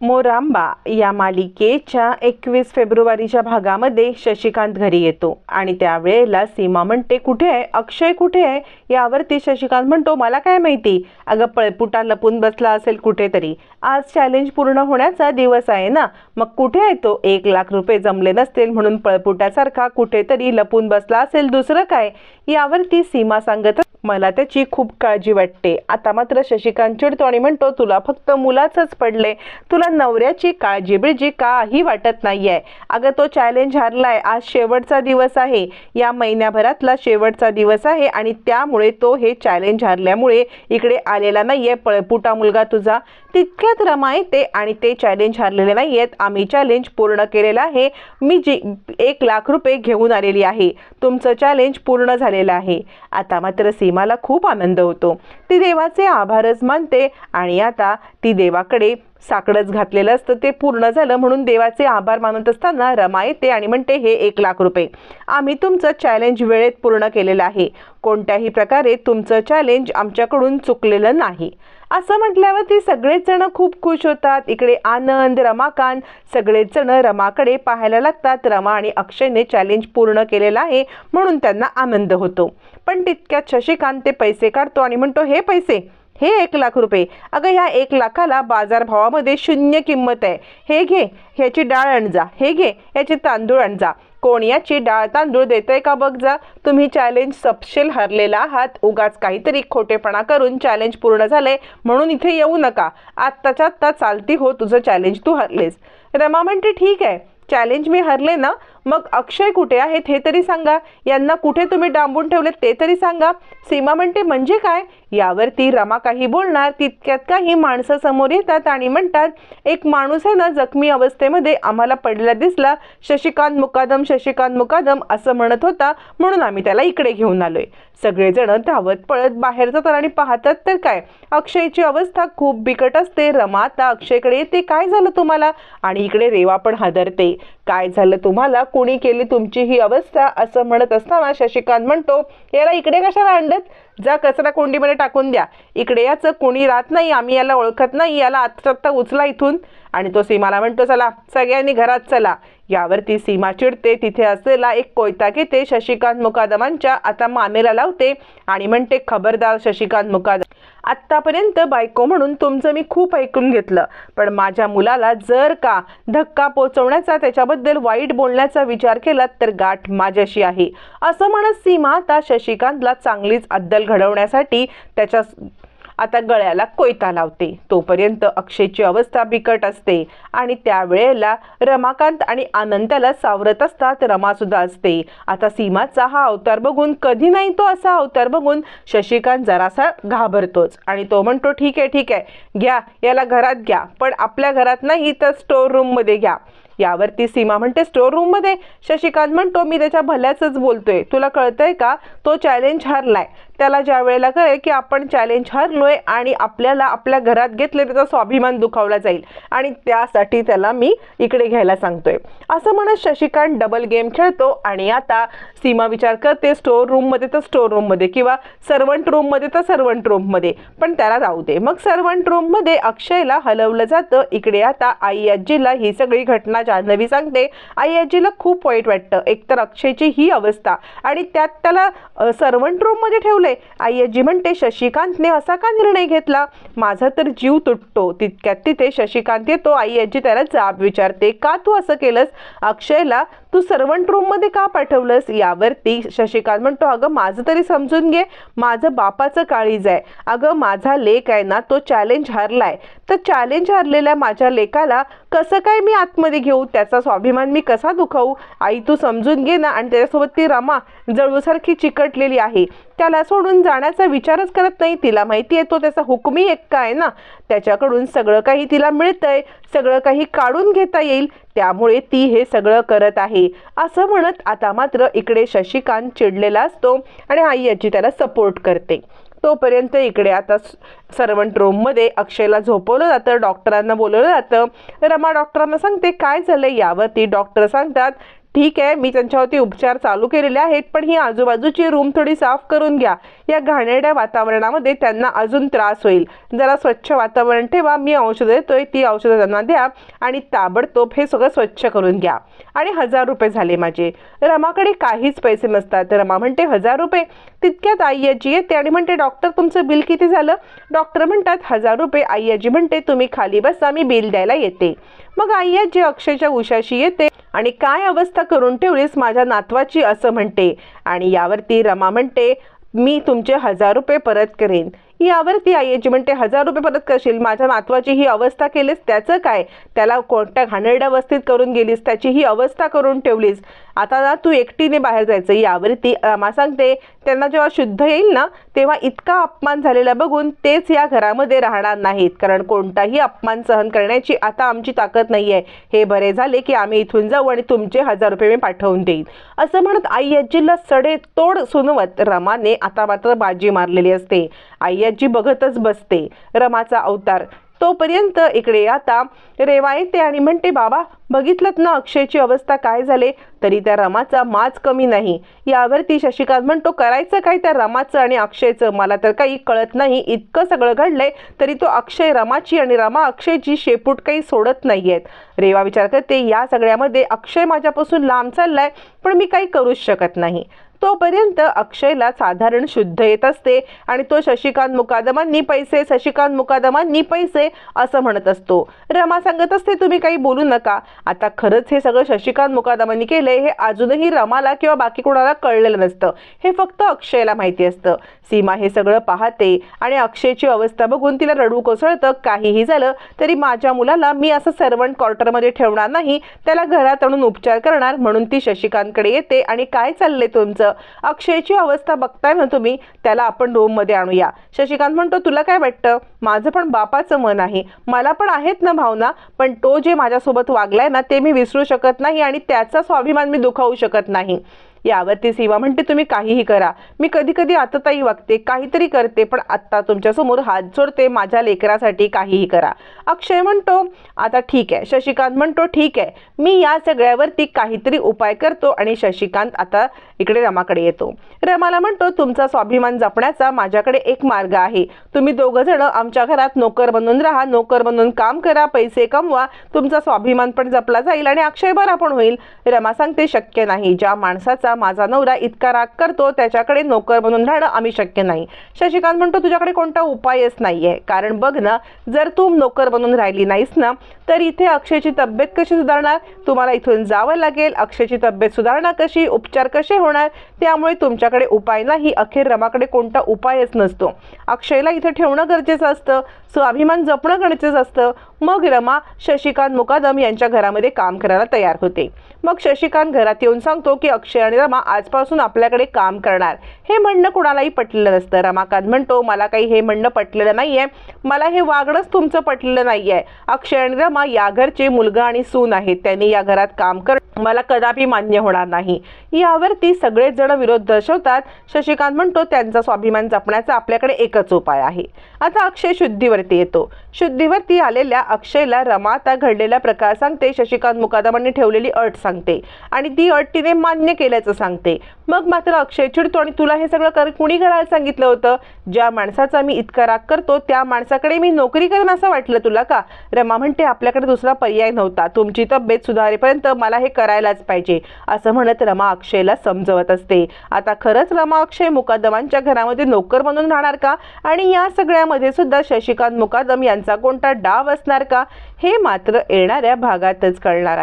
मोरांबा या मालिकेच्या एकवीस फेब्रुवारीच्या भागामध्ये शशिकांत घरी येतो आणि त्यावेळेला सीमा म्हणते कुठे आहे? अक्षय कुठे आहे? यावरती शशिकांत म्हणतो मला काय माहिती? अगं पळपुटा लपून बसला असेल कुठेतरी. आज चॅलेंज पूर्ण होण्याचा दिवस आहे ना? मग कुठे आहे तो? एक लाख रुपये जमले नसतील म्हणून पळपुटासारखा कुठेतरी लपून बसला असेल दुसरं काय? यावरती सीमा सांगत मला त्याची खूप काळजी वाटते. आता मात्र शशिकांत चिडतो आणि म्हणतो तुला फक्त मुलाचंच पडले. तुला नवऱ्याची काळजी बिळजी काही वाटत नाहीये. अगं तो चॅलेंज हारलाय. आज शेवटचा दिवस आहे. या महिन्याभरातला शेवटचा दिवस आहे आणि त्यामुळे तो हे चॅलेंज हारल्यामुळे इकडे आलेला नाहीये. पळपुटा मुलगा तुझा. तितक्यात रमा ते आणि ते चॅलेंज हरलेले नाही आहेत आम्ही चॅलेंज पूर्ण केलेलं आहे. मी जी एक लाख रुपये घेऊन आलेली आहे. तुमचं चॅलेंज पूर्ण झालेलं आहे. आता मात्र सीमाला खूप आनंद होतो. ती देवाचे आभारच मानते आणि आता ती देवाकडे साकडंच घातलेलं असतं. ते पूर्ण झालं म्हणून देवाचे आभार मानत असताना रमा येते आणि म्हणते हे एक लाख रुपये. आम्ही तुमचं चॅलेंज वेळेत पूर्ण केलेलं आहे. कोणत्याही प्रकारे तुमचं चॅलेंज आमच्याकडून चुकलेलं नाही. असं म्हटल्यावरती सगळेच जण खूप खुश होतात. इकडे आनंद रमाकांत सगळेच जण रमाकडे पाहायला लागतात. रमा आणि अक्षयने चॅलेंज पूर्ण केलेलं आहे म्हणून त्यांना आनंद होतो. पण तितक्यात शशिकांत ते पैसे काढतो आणि म्हणतो हे पैसे हे एक लाख रुपये. अगं ह्या एक लाखाला बाजारभावामध्ये शून्य किंमत आहे. हे घे ह्याची डाळ आणजा हे घे ह्याचे तांदूळ आणजा कोण याची डाळ तांदूळ देतंय का बघ जा. तुम्ही चॅलेंज सपशेल हरलेला आहात. उगाच काहीतरी खोटेपणा करून चॅलेंज पूर्ण झालंय म्हणून इथे येऊ नका. आत्ताच्या आत्ता चालती हो तुझं चॅलेंज तू हरलेस. रमा म्हणते ठीक आहे. चॅलेंज मी हरले ना मग अक्षय कुठे आहेत हे तरी सांगा. यांना कुठे तुम्ही डांबून ठेवले ते तरी सांगा. सीमा म्हणते म्हणजे काय? यावरती रमा काही बोलणार तितक्यात काही माणसं समोर येतात आणि म्हणतात एक माणूस आहे ना जखमी अवस्थेमध्ये आम्हाला पडलेला दिसला. शशिकांत मुकादम शशिकांत मुकादम असं म्हणत होता. म्हणून आम्ही त्याला इकडे घेऊन आलोय. सगळेजण धावत पळत बाहेर जातात आणि पाहतात तर काय? अक्षयची अवस्था खूप बिकट असते. रमा आता अक्षयकडे येते. काय झालं तुम्हाला? आणि इकडे रेवा पण हादरते. काय झालं? तुम्हाला कोणी केली तुमची ही अवस्था? असं म्हणत असताना शशिकांत म्हणतो याला इकडे कशाला आणलं जा कचरा कोंडीमध्ये टाकून द्या. इकडे याचं कोणी राहत नाही आम्ही याला ओळखत नाही याला आत्ता आत्ता उचला इथून. आणि तो सीमाला म्हणतो चला सगळ्यांनी घरात चला. यावरती सीमा चिडते तिथे असलेला एक कोयता घेते शशिकांत मुकादमांच्या आता मानेला लावते आणि म्हणते खबरदार शशिकांत मुकादम आत्तापर्यंत बायको म्हणून तुमचं मी खूप ऐकून घेतलं. पण माझ्या मुलाला जर का धक्का पोचवण्याचा त्याच्याबद्दल वाईट बोलण्याचा विचार केला तर गाठ माझ्याशी आहे. असं म्हणत सीमा आता शशिकांतला चांगलीच अद्दल घडवण्यासाठी त्याच्या आता गळ्याला कोयता लावते. तोपर्यंत अक्षयची अवस्था बिकट असते आणि त्यावेळेला रमाकांत आणि आनंदाला सावरत असतात. रमासुद्धा असते. आता सीमाचा हा अवतार बघून कधी नाही तो असा अवतार बघून शशिकांत जरासा घाबरतोच आणि तो म्हणतो ठीक आहे ठीक आहे घ्या याला घरात घ्या पण आपल्या घरात नाही तर स्टोर रूममध्ये घ्या. यावरती सीमा म्हणते स्टोर रूममध्ये शशिकांत म्हणतो मी त्याच्या भल्याचंच बोलतोय. तुला कळतंय का? तो चॅलेंज हारलाय. त्याला ज्या वेळेला कळेल की आपण चॅलेंज हरलोय आणि आपल्याला आपल्या घरात घेतले त्याचा स्वाभिमान दुखावला जाईल. आणि त्यासाठी त्याला मी इकडे घ्यायला सांगतोय. असं म्हणत शशिकांत डबल गेम खेळतो आणि आता सीमा विचार करते स्टोर रूममध्ये तर स्टोर रूममध्ये किंवा सर्वंट रूममध्ये तर सर्वंट रूममध्ये पण त्याला जाऊ दे. मग सर्वंट रूममध्ये अक्षयला हलवलं जातं. इकडे आता आई आजीला ही सगळी घटना जान्हवी सांगते. आई आजीला खूप वाईट वाटतं. एकतर अक्षयची ही अवस्था आणि त्यात त्याला सर्वंट रूममध्ये ठेवलं आई आजी म्हणते शशिकांतने असा का निर्णय घेतला? माझा तर जीव तुटतो. तितक्यात तिथे शशिकांत येतो. आई त्याला जाब विचारते का तू असं केलंस? अक्षयला तू सर्वंट रूममध्ये का पाठवलंस? यावरती शशिकांत म्हणतो अगं माझं तरी समजून घे. माझं बापाचं काळीज आहे. अगं माझा लेख आहे ना तो चॅलेंज हारलाय. तर चॅलेंज हारलेल्या माझ्या लेखाला कसं काय मी आतमध्ये घेऊ? त्याचा स्वाभिमान मी कसा दुखावू? आई तू समजून घे ना. आणि त्याच्यासोबत ती रमा जळूसारखी चिकटलेली आहे. त्याला सोडून जाण्याचा विचारच करत नाही. तिला माहिती आहे तो त्याचा हुकमी एक्का आहे ना. त्याच्याकडून सगळं काही तिला मिळतंय. सगळं काही काढून घेता येईल. त्यामुळे ती हे सगळं करत आहे. असं म्हणत आता मात्र इकडे शशिकांत चिडलेला असतो आणि आई याची त्याला सपोर्ट करते. तोपर्यंत इकडे आता सर्वंट रूममध्ये अक्षयला झोपवलं जातं डॉक्टरांना बोलवलं जातं. रमा डॉक्टरांना सांगते काय झालं यावरती डॉक्टर सांगतात ठीक आहे मी त्यांच्यावरती उपचार चालू केलेले आहेत पण ही आजूबाजूची रूम थोडी साफ करून घ्या. या घाणेरड्या वातावरणामध्ये त्यांना अजून त्रास होईल. जरा स्वच्छ वातावरण ठेवा मी औषधं देतोय ती औषधं त्यांना द्या आणि ताबडतोब हे सगळं स्वच्छ करून घ्या. आणि हजार रुपये झाले माझे. रमाकडे काहीच पैसे नसतात. रमा म्हणते हजार रुपये? तितक्यात आई आजी येते. आणि म्हणते डॉक्टर तुमचं बिल किती झालं? डॉक्टर म्हणतात हजार रुपये. आई आजी म्हणते तुम्ही खाली बसा मी बिल द्यायला येते. मग आई आजी अक्षयच्या उशाशी येते आणि काय अवस्था करून ठेवलीस माझ्या नातवाची असं म्हणते. आणि यावरती रमा म्हणते मी तुमचे हजार रुपये परत करेन. यावरती आईची म्हणते हजार रुपये परत करशील? माझ्या नातवाची ही अवस्था केलीस त्याचं काय? त्याला कोणत्या घाणेरड्या अवस्थेत करून गेलीस? त्याची ही अवस्था करून ठेवलीस. आता ना तू एकटीने बाहेर जायचं यावरती रमा सांगते त्यांना जेव्हा शुद्ध येईल ना तेव्हा इतका अपमान झालेला बघून तेच या घरामध्ये राहणार नाहीत. कारण कोणताही अपमान सहन करण्याची आता आमची ताकद नाही आहे हे बरे झाले की आम्ही इथून जाऊ आणि तुमचे हजार रुपये मी पाठवून देईन. असं म्हणत आई आजीला सडेतोड सुनवत रमाने आता मात्र बाजी मारलेली असते. आई आजी बघतच बसते. रमाचा अवतार. तोपर्यंत इकडे आता रेवा येते आणि म्हणते बाबा बघितलं ना अक्षयची अवस्था काय झाले? तरी त्या रमाचा माज कमी नाही. यावरती शशिकांत म्हणतो करायचं काय त्या रमाचं आणि अक्षयचं? मला तर काही कळत नाही. इतकं सगळं घडलंय तरी तो अक्षय रमाची आणि रमा अक्षयची शेपूट काही सोडत नाहीयेत. रेवा विचार करते या सगळ्यामध्ये अक्षय माझ्यापासून लांब चाललाय पण मी काही करूच शकत नाही. तोपर्यंत अक्षयला साधारण शुद्ध येत असते आणि तो शशिकांत मुकादमांनी पैसे शशिकांत मुकादमांनी पैसे असं म्हणत असतो. रमा सांगत असते तुम्ही काही बोलू नका. आता खरंच हे सगळं शशिकांत मुकादमांनी केलंय हे अजूनही रमाला किंवा बाकी कोणाला कळलेलं नसतं. हे फक्त अक्षयला माहिती असतं. सीमा हे सगळं पाहते आणि अक्षयची अवस्था बघून तिला रडू कोसळतं. काहीही झालं तरी माझ्या मुलाला मी असं सर्वंट क्वार्टरमध्ये ठेवणार नाही. त्याला घरात आणून उपचार करणार म्हणून ती शशिकांतकडे येते. आणि काय चाललंय तुमचं? अक्षयची अवस्था बघताय ना तुम्ही त्याला आपण रूममध्ये आणूया. शशिकांत म्हणतो तुला काय वाटतं? माझं पण बापाचं मन आहे. मला पण आहेत ना भावना पण तो जे माझ्यासोबत वागलाय ना ते मी विसरू शकत नाही आणि त्याचा स्वाभिमान मी दुखावू शकत नाही. यावरती सीमा म्हणते तुम्ही काहीही करा. मी कधी कधी आतताई वागते काहीतरी करते पण आत्ता तुमच्यासमोर हात जोडते माझ्या लेकरासाठी काहीही करा. अक्षय म्हणतो आता ठीक आहे. शशिकांत म्हणतो ठीक आहे. मी या सगळ्यावरती काहीतरी उपाय करतो आणि शशिकांत आता इकडे रमाकडे येतो. रमाला म्हणतो तुमचा स्वाभिमान जपण्याचा माझ्याकडे एक मार्ग आहे. तुम्ही दोघं जण आमच्या घरात नोकर बनून राहा नोकर बनून काम करा पैसे कमवा तुमचा स्वाभिमान पण जपला जाईल आणि अक्षय बरा पण होईल. रमा सांगते शक्य नाही. ज्या माणसाचा माझा नवरा इतका राग करतो त्याच्याकडे नोकर बनून राहणं आम्ही शक्य नाही. शशिकांत म्हणतो तुझ्याकडे कोणता उपायच नाहीये. कारण बघ ना जर तू नोकर बनून राहिली नाहीस ना तर इथे अक्षयची तब्येत कशी सुधारणार? तुम्हाला इथून जावं लागेल. अक्षयची तब्येत सुधारणार कशी? उपचार कसे होणार? त्यामुळे तुमच्याकडे उपाय नाही. अखेर रमाकडे कोणता उपायच नसतो. अक्षयला इथे ठेवणं गरजेचं असतं. स्वाभिमान जपणं गरजेचं असतं. मग रमा शशिकांत मुकादम यांच्या घरामध्ये काम करायला तयार होते. मग शशिकांत घरात येऊन सांगतो की अक्षय आणि रमा आजपासून आपल्याकडे काम करणार. हे म्हणणं कुणालाही पटलेलं नसतं. रमाकांत म्हणतो मला काही हे म्हणणं पटलेलं नाहीये. मला हे वागणंच तुमचं पटलेलं नाहीये. अक्षय आणि रमा या घरचे मुलगा आणि सून आहेत. त्यांनी या घरात काम कर मला कदापि मान्य होणार नाही. यावरती सगळेच जण विरोध दर्शवतात. शशिकांत म्हणतो त्यांचा स्वाभिमान जपण्याचा आपल्याकडे एकच उपाय आहे. आता अक्षय शुद्धीवरती येतो. शुद्धीवरती आलेल्या अक्षयला रमा आता घडलेला प्रकार सांगते. शशिकांत मुकादमांनी ठेवलेली अट सांगते. आणि ती अट तिने मान्य केल्याचं सांगते. मग मात्र अक्षय चिडतो आणि तुला हे सगळं कर कुणी करायला सांगितलं होतं? ज्या माणसाचा मी इतका राग करतो त्या माणसाकडे मी नोकरी करेन असं वाटलं तुला का? रमा म्हणते आपल्याकडे दुसरा पर्याय नव्हता. तुमची तब्येत सुधारेपर्यंत मला हे कर करायलाच पाहिजे असं म्हणत रमा अक्षयला समजवत असते. आता खरंच रमा अक्षय मुकादमांच्या घरामध्ये नोकर म्हणून राहणार का? आणि या सगळ्यामध्ये सुद्धा शशिकांत मुकादम यांचा कोणता डाव असणार का? हे मात्र येणाऱ्या भागातच कळणार आहे.